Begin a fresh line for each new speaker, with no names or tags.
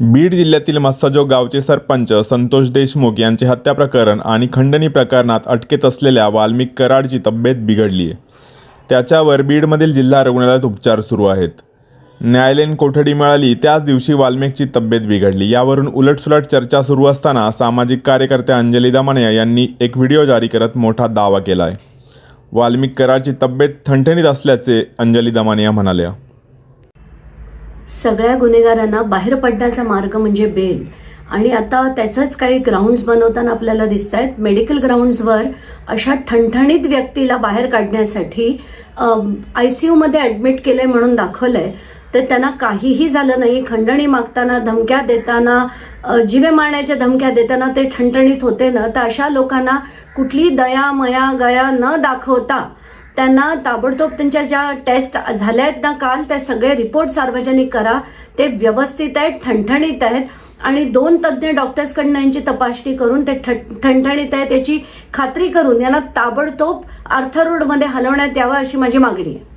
बीड जिल्ह्यातील मस्साजोग गावचे सरपंच संतोष देशमुख यांचे हत्या प्रकरण आणि खंडणी प्रकरणात अटकेत असलेल्या वाल्मिक कराडची तब्येत बिघडली आहे. त्याच्यावर बीडमधील जिल्हा रुग्णालयात उपचार सुरू आहेत. न्यायालयीन कोठडी मिळाली त्याच दिवशी वाल्मिकची तब्येत बिघडली. यावरून उलटसुलट चर्चा सुरू असताना सामाजिक कार्यकर्त्या अंजली दमानिया यांनी एक व्हिडिओ जारी करत मोठा दावा केला आहे वाल्मिक कराडची तब्येत ठणठणीत असल्याचे अंजली दमानिया म्हणाल्या.
सगळ्या गुन्हेगारांना बाहेर पडण्याचा मार्ग म्हणजे बेल. आणि आता त्याचंच काही ग्राउंड्स बनवताना आपल्याला दिसत आहेत मेडिकल ग्राउंड्सवर अशा ठणठणीत व्यक्तीला बाहेर काढण्यासाठी आय सी यूमध्ये ॲडमिट केलंय म्हणून दाखवलंय. तर त्यांना काहीही झालं नाही. खंडणी मागताना धमक्या देताना जीवे मारण्याच्या धमक्या देताना ते ठणठणीत होते ना तर अशा लोकांना कुठली दया मया गया न दाखवता त्यांना ताबडतोब त्यांच्या ज्या टेस्ट झाल्या आहेत ना काल त्या सगळे रिपोर्ट सार्वजनिक करा. ते व्यवस्थित आहेत ठणठणीत आहेत. आणि दोन तज्ज्ञ डॉक्टर्सकडनं यांची तपासणी करून ते ठ- ठणठणीत आहेत याची खात्री करून यांना ताबडतोब अर्थरोडमध्ये हलवण्यात यावं अशी माझी मागणी आहे.